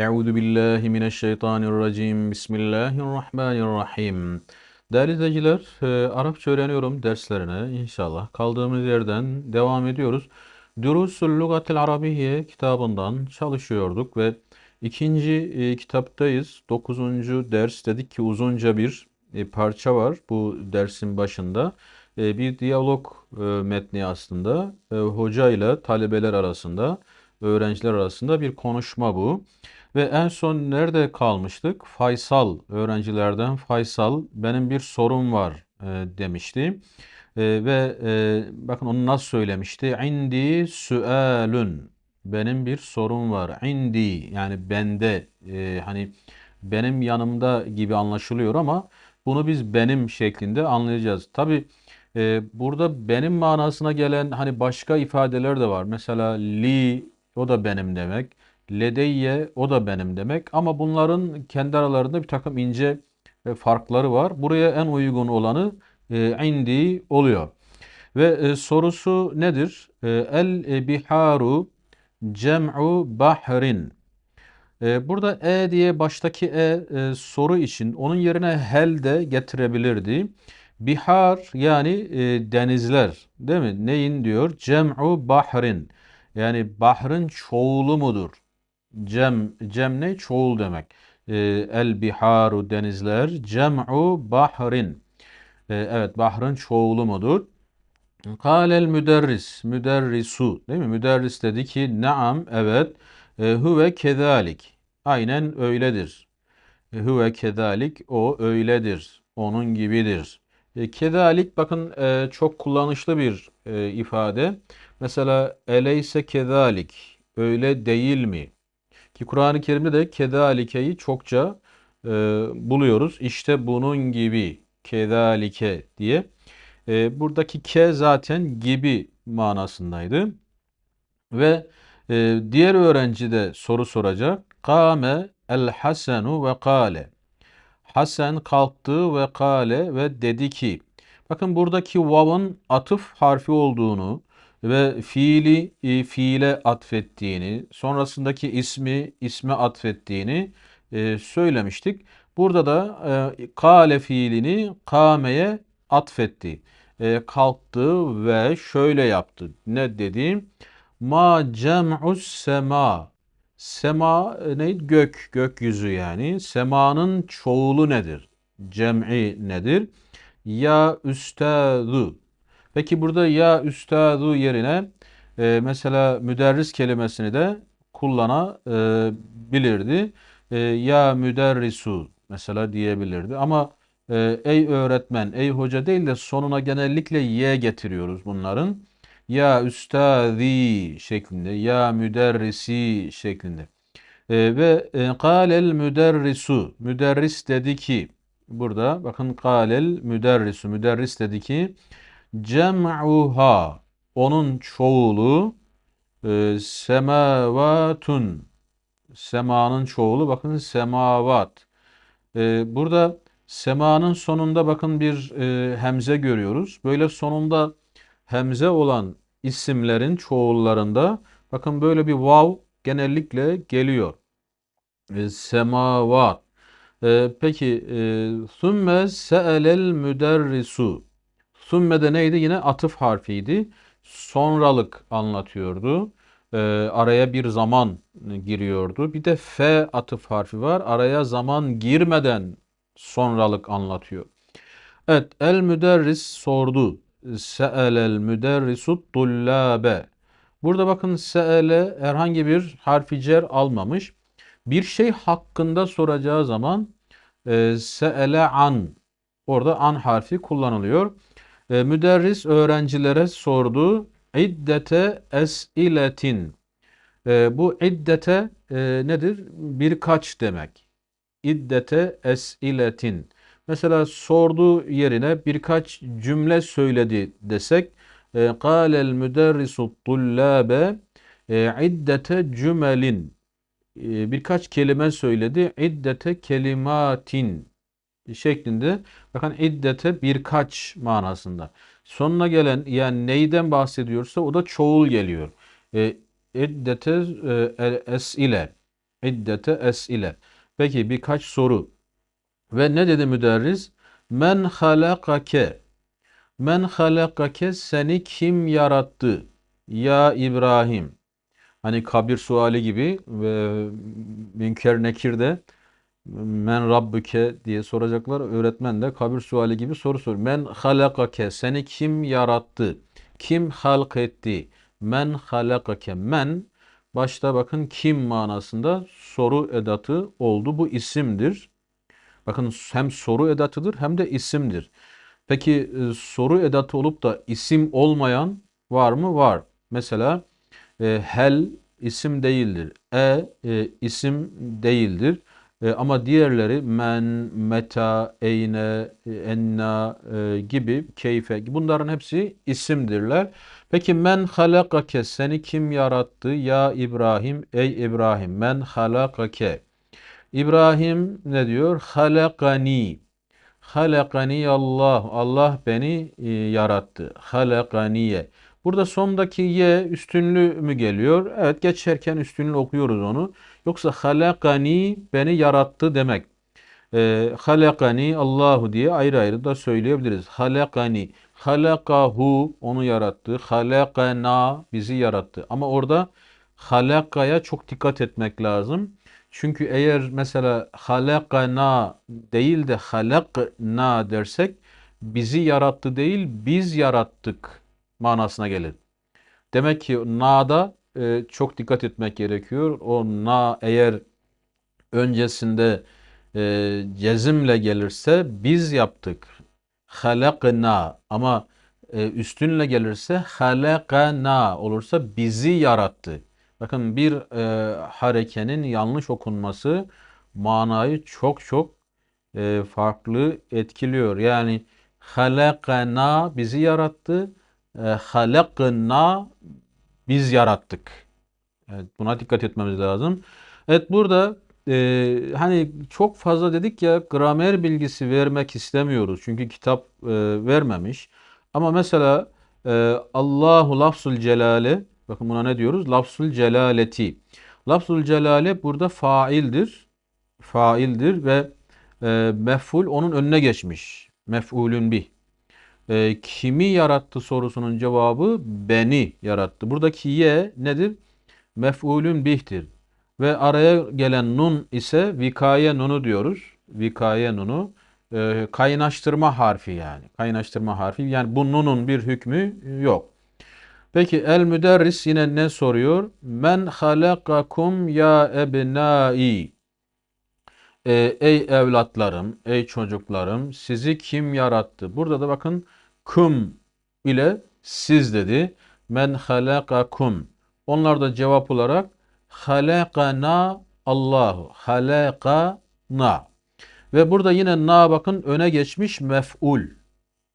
Euzu billahi mineşşeytanirracim. Bismillahirrahmanirrahim. Değerli izleyiciler, e, Arapça öğreniyorum derslerine inşallah. Kaldığımız yerden devam ediyoruz. Durusul Lugatil Arabiyye kitabından çalışıyorduk ve ikinci e, kitaptayız. Dokuzuncu ders dedik ki uzunca bir e, parça var bu dersin başında. Bir diyalog metni aslında. Hoca ile talebeler arasında, öğrenciler arasında bir konuşma bu. Ve en son nerede kalmıştık? Faysal, öğrencilerden Faysal benim bir sorum var e, demişti. E, ve e, bakın onu nasıl söylemişti? İndi sualun. Benim bir sorum var. İndi yani bende e, hani benim yanımda gibi anlaşılıyor ama bunu biz benim şeklinde anlayacağız. Tabi e, burada benim manasına gelen hani başka ifadeler de var. Mesela li o da benim demek. Ledeyye o da benim demek ama bunların kendi aralarında bir takım ince e, farkları var. Buraya en uygun olanı e, indi oluyor. Ve e, sorusu nedir? El biharu cem'u bahrin. Burada e diye baştaki e, soru için onun yerine hel de getirebilirdi. Bihar yani denizler değil mi? Neyin diyor? Cem'u bahrin. Yani bahrın çoğulu mudur? Cem, cem ne? Çoğul demek. E, el biharu denizler. Cem'u bahrin. E, evet bahrın çoğulu mudur? Kâlel müderris. Müderrisu. Değil mi? Müderris dedi ki naam evet. E, huve kezalik. Aynen öyledir. Huve kezalik. O öyledir. Onun gibidir. E, kezalik bakın e, çok kullanışlı bir e, ifade. Mesela eleyse kezalik. Öyle değil mi? Ki Kur'an-ı Kerim'de de kedalikeyi çokça buluyoruz. İşte bunun gibi kedalike diye. Buradaki ke zaten gibi manasındaydı. Ve diğer öğrenci de soru soracak. Kame el hasenu ve kale. Hasan kalktı ve kale ve dedi ki. Bakın buradaki vav'ın atıf harfi olduğunu, ve fiili e, fiile atfettiğini, sonrasındaki ismi isme atfettiğini e, söylemiştik. Burada da e, kale fiilini kameye atfetti. E, kalktı ve şöyle yaptı. Ne dedi? Ma cem'us sema. Sema e, ne? Gök, gökyüzü yani. Semanın çoğulu nedir? Cem'i nedir? Ya üstadu Peki burada ya üstadu yerine e, mesela müderris kelimesini de kullanabilirdi. E, ya müderrisu mesela diyebilirdi. Ama e, ey öğretmen, ey hoca değil de sonuna genellikle ye getiriyoruz bunların. Ya üstadi şeklinde, ya müderrisi şeklinde. E, ve e, kâlel müderrisu, müderris dedi ki, burada bakın kâlel müderrisu, müderris dedi ki, Cem'uha onun çoğulu e, semavatun semanın çoğulu bakın semavat. E, burada semanın sonunda bakın bir e, hemze görüyoruz. Böyle sonunda hemze olan isimlerin çoğullarında bakın böyle bir vav genellikle geliyor. E, semavat. E, peki e, thumme se'elel müderrisu Sümme neydi? Yine atıf harfiydi. Sonralık anlatıyordu. E, araya bir zaman giriyordu. Bir de f atıf harfi var. Araya zaman girmeden sonralık anlatıyor. Evet, el müderris sordu. Se'elel müderrisut tullabe. Burada bakın se'ele herhangi bir harfi cer almamış. Bir şey hakkında soracağı zaman e, se'ele an. Orada an harfi kullanılıyor. E, müderris öğrencilere sordu. İddete es'iletin. E, bu iddete e, nedir? Birkaç demek. İddete es'iletin. Mesela sordu yerine birkaç cümle söyledi desek قال المدرس الطلاب iddete cümelin birkaç kelime söyledi. İddete kelimatin şeklinde bakın iddete birkaç manasında. Sonuna gelen yani neyden bahsediyorsa o da çoğul geliyor. E, iddete e, es ile iddete es'ile. Peki birkaç soru. Ve ne dedi müderris? Men halakake. Men halakake seni kim yarattı? Ya İbrahim. Hani kabir suali gibi ve münker nekirde men rabbuke diye soracaklar. Öğretmen de kabir suali gibi soru soruyor. Men halakake seni kim yarattı? Kim halk etti? Men halakake. Men başta bakın kim manasında soru edatı oldu. Bu isimdir. Bakın hem soru edatıdır hem de isimdir. Peki e, soru edatı olup da isim olmayan var mı? Var. Mesela e, hel isim değildir. E, e isim değildir. E, ama diğerleri men, meta, eyne, e, enna e, gibi, keyfe bunların hepsi isimdirler. Peki men halakake seni kim yarattı ya İbrahim ey İbrahim men halakake. İbrahim ne diyor? Halakani. Halakani Allah. Allah beni e, yarattı. Halaganiye. Burada sondaki ye üstünlü mü geliyor? Evet geçerken üstünlü okuyoruz onu. Yoksa halakani beni yarattı demek. E, halakani Allahu diye ayrı ayrı da söyleyebiliriz. Halakani, halakahu onu yarattı. Halakana bizi yarattı. Ama orada halakaya çok dikkat etmek lazım. Çünkü eğer mesela halakana değil de halakna dersek bizi yarattı değil biz yarattık manasına gelir. Demek ki na'da e, çok dikkat etmek gerekiyor. O na eğer öncesinde e, cezimle gelirse biz yaptık. Halakna ama e, üstünle gelirse halakana olursa bizi yarattı. Bakın bir e, harekenin yanlış okunması manayı çok çok e, farklı etkiliyor. Yani halakana bizi yarattı, e, halakna biz yarattık. Evet, buna dikkat etmemiz lazım. Evet burada e, hani çok fazla dedik ya gramer bilgisi vermek istemiyoruz. Çünkü kitap e, vermemiş. Ama mesela e, Allahu lafzul celale bakın buna ne diyoruz? Lafzul celaleti. Lafzul celale burada faildir. Faildir ve e, mef'ul onun önüne geçmiş. Mef'ulün bih. E, kimi yarattı sorusunun cevabı beni yarattı. Buradaki ye nedir? Mef'ulün bihtir. Ve araya gelen nun ise vikaye nunu diyoruz. Vikaye nunu e, kaynaştırma harfi yani. Kaynaştırma harfi yani bu nunun bir hükmü yok. Peki el müderris yine ne soruyor? Men halakakum ya ebnai. E, ey evlatlarım, ey çocuklarım sizi kim yarattı? Burada da bakın kum ile siz dedi. Men halakakum. Onlar da cevap olarak halakana Allahu. Halakana. Ve burada yine na bakın öne geçmiş mef'ul.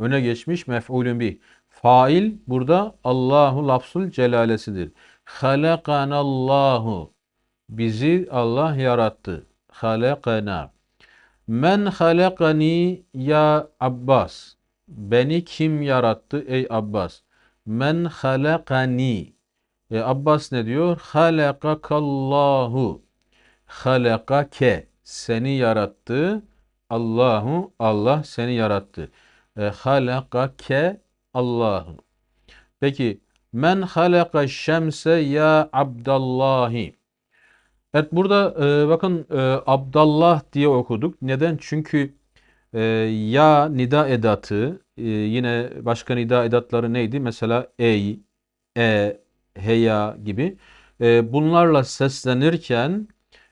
Öne geçmiş mef'ulün bir. Fail burada Allahu lafzul celalesidir. Halakanallahu. Bizi Allah yarattı. Halakana. Men halakani ya Abbas. Beni kim yarattı ey Abbas? Men halakani. E, Abbas ne diyor? Halakakallahu. Halakake. Seni yarattı. Allahu. Allah seni yarattı. E, halakake Allahu. Peki men halaka şemse ya Abdallahi. Evet burada e, bakın e, Abdallah diye okuduk. Neden? Çünkü e, ya nida edatı e, yine başka nida edatları neydi? Mesela ey, e, heya gibi. E, bunlarla seslenirken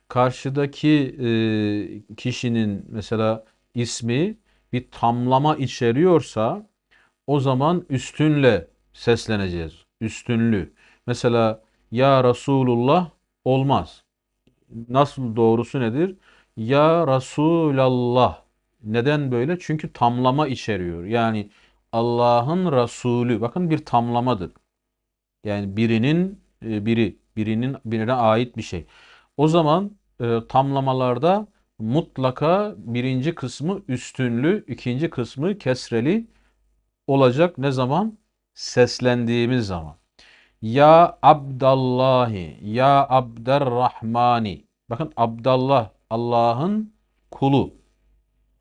karşıdaki e, kişinin mesela ismi bir tamlama içeriyorsa o zaman üstünle sesleneceğiz. Üstünlü. Mesela ya Resulullah olmaz. Nasıl doğrusu nedir? Ya Resulallah. Neden böyle? Çünkü tamlama içeriyor. Yani Allah'ın Resulü. Bakın bir tamlamadır. Yani birinin e, biri, birinin birine ait bir şey. O zaman e, tamlamalarda mutlaka birinci kısmı üstünlü, ikinci kısmı kesreli olacak. Ne zaman? Seslendiğimiz zaman. Ya Abdallahi, Ya Abderrahmani. Bakın Abdallah Allah'ın kulu.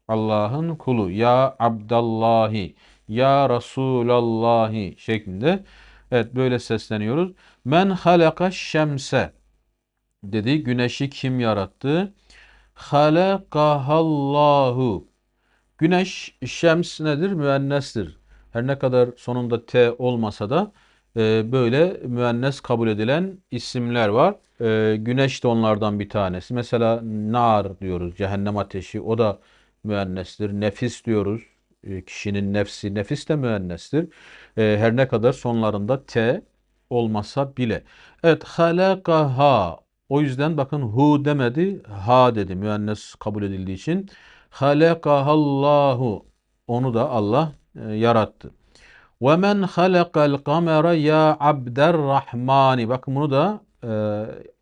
Allah'ın kulu. Ya Abdallahi. Ya Resulallahi şeklinde. Evet böyle sesleniyoruz. Men halaka şemse dedi. Güneşi kim yarattı? Halakahallahu. Güneş, şems nedir? Müennestir. Her ne kadar sonunda T olmasa da e, böyle müennes kabul edilen isimler var. E, güneş de onlardan bir tanesi. Mesela nar diyoruz, cehennem ateşi. O da müennestir. Nefis diyoruz. E, kişinin nefsi, nefis de müennestir. E, her ne kadar sonlarında T olmasa bile. Evet, halakaha. O yüzden bakın hu demedi, ha dedi müennes kabul edildiği için. Halakahallahu. Onu da Allah yarattı. Ve men halakal kamera ya abderrahmani. Bakın bunu da e,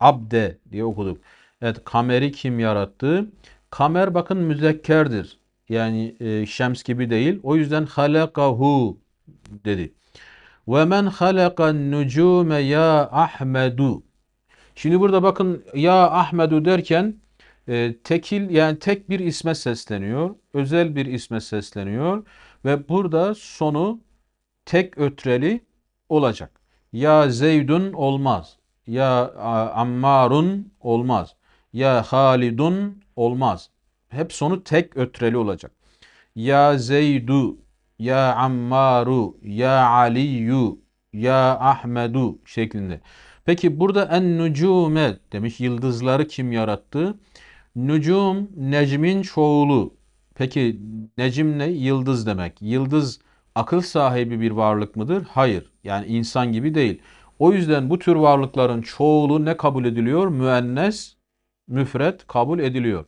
abde diye okuduk. Evet kameri kim yarattı? Kamer bakın müzekkerdir. Yani e, şems gibi değil. O yüzden halakahu dedi. Ve men halakan nucume ya Ahmedu. Şimdi burada bakın ya Ahmedu derken e, tekil yani tek bir isme sesleniyor. Özel bir isme sesleniyor. Ve burada sonu tek ötreli olacak. Ya Zeydun olmaz. Ya Ammarun olmaz. Ya Halidun olmaz. Hep sonu tek ötreli olacak. Ya Zeydu, Ya Ammaru, Ya Aliyu, Ya Ahmedu şeklinde. Peki burada en nucume demiş yıldızları kim yarattı? Nucum necmin çoğulu. Peki necim ne? Yıldız demek. Yıldız akıl sahibi bir varlık mıdır? Hayır. Yani insan gibi değil. O yüzden bu tür varlıkların çoğulu ne kabul ediliyor? Müennes, müfret kabul ediliyor.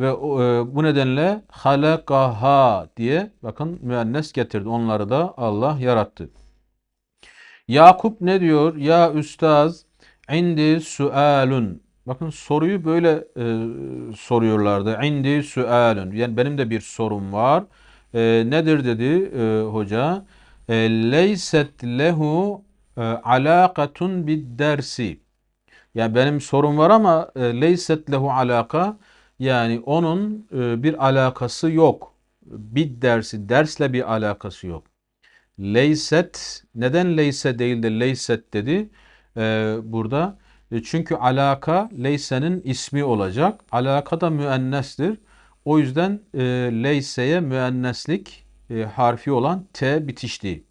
Ve e, bu nedenle halakaha diye bakın müennes getirdi. Onları da Allah yarattı. Yakup ne diyor? Ya üstaz indi sualun. Bakın soruyu böyle e, soruyorlardı. İndi sualun. Yani benim de bir sorum var. E, nedir dedi e, hoca? E, leyset lehu e, alakatun bid dersi. Yani benim sorum var ama e, leyset lehu alaka yani onun e, bir alakası yok. Bid dersi dersle bir alakası yok. Leyset neden leyse değil de leyset dedi e, burada? E, çünkü alaka leysenin ismi olacak. Alaka da müennestir. O yüzden e, leyseye müenneslik e, harfi olan T bitişti.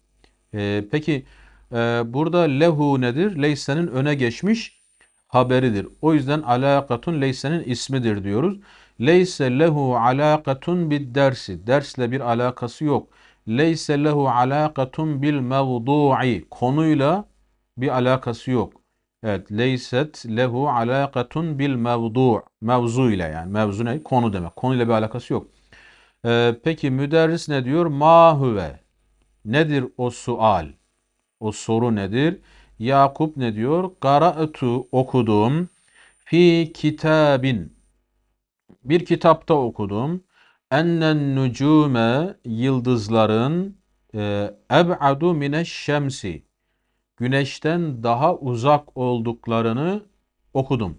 E, peki e, burada lehu nedir? Leysenin öne geçmiş haberidir. O yüzden alakatun leysenin ismidir diyoruz. Leyse lehu alakatun bid dersi. Dersle bir alakası yok. Leyse lehu alakatun bil mevdu'i. Konuyla bir alakası yok. Evet, leyset lehu alakatun bil mevdu' mevzu ile yani mevzu ne? Konu demek. Konuyla bir alakası yok. Ee, peki müderris ne diyor? Ma huve. Nedir o sual? O soru nedir? Yakup ne diyor? Qara'tu okudum fi kitabin. Bir kitapta okudum. Ennen nucume yıldızların e, eb'adu mineş şemsi güneşten daha uzak olduklarını okudum.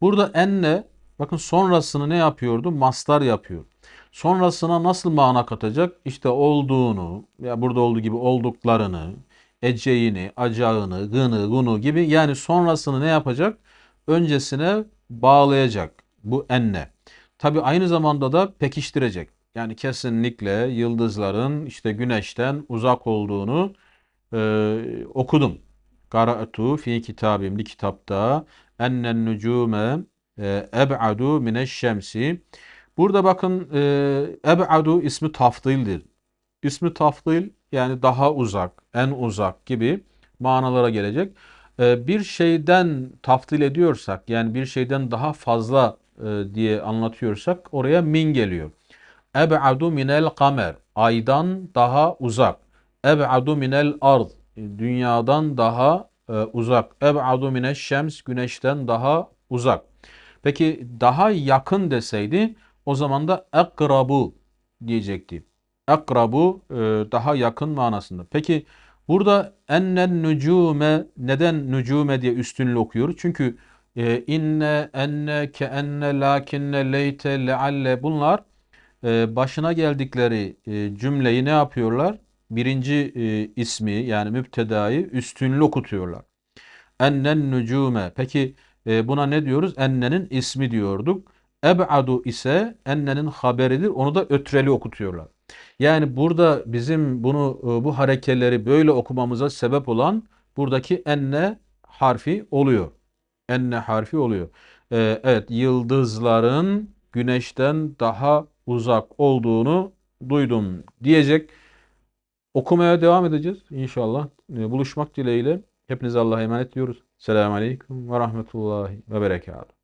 Burada enne bakın sonrasını ne yapıyordu? Mastar yapıyor. Sonrasına nasıl mana katacak? İşte olduğunu, ya burada olduğu gibi olduklarını, eceğini, acağını, gını, gunu gibi yani sonrasını ne yapacak? Öncesine bağlayacak. Bu enne. Tabi aynı zamanda da pekiştirecek. Yani kesinlikle yıldızların işte güneşten uzak olduğunu e, okudum. Qara'tu fi kitabimli kitapta ennen nucume eb'adu mineş şemsi. Burada bakın e, eb'adu ismi tafdildir. İsmi tafdil yani daha uzak, en uzak gibi manalara gelecek. E, bir şeyden tafdil ediyorsak yani bir şeyden daha fazla e, diye anlatıyorsak oraya min geliyor. Eb'adu minel kamer. Aydan daha uzak. Eb'adu minel ard. Dünyadan daha e, uzak. Eb'adu mineş şems. Güneşten daha uzak. Peki daha yakın deseydi o zaman da ekrabu diyecekti. Ekrabu e, daha yakın manasında. Peki burada ennen nücume neden nücume diye üstünlü okuyoruz? Çünkü e, inne, enne, keenne, lakinne, leyte, lealle bunlar e, başına geldikleri e, cümleyi ne yapıyorlar? Birinci e, ismi yani müptedayı üstünlü okutuyorlar. Ennen nücume. Peki e, buna ne diyoruz? Ennenin ismi diyorduk. Eb'adu ise ennenin haberidir. Onu da ötreli okutuyorlar. Yani burada bizim bunu e, bu harekeleri böyle okumamıza sebep olan buradaki enne harfi oluyor. Enne harfi oluyor. E, evet yıldızların güneşten daha uzak olduğunu duydum diyecek. Okumaya devam edeceğiz inşallah. E, Buluşmak dileğiyle. Hepinize Allah'a emanet diyoruz. Selamun Aleyküm ve Rahmetullahi ve Berekatuhu.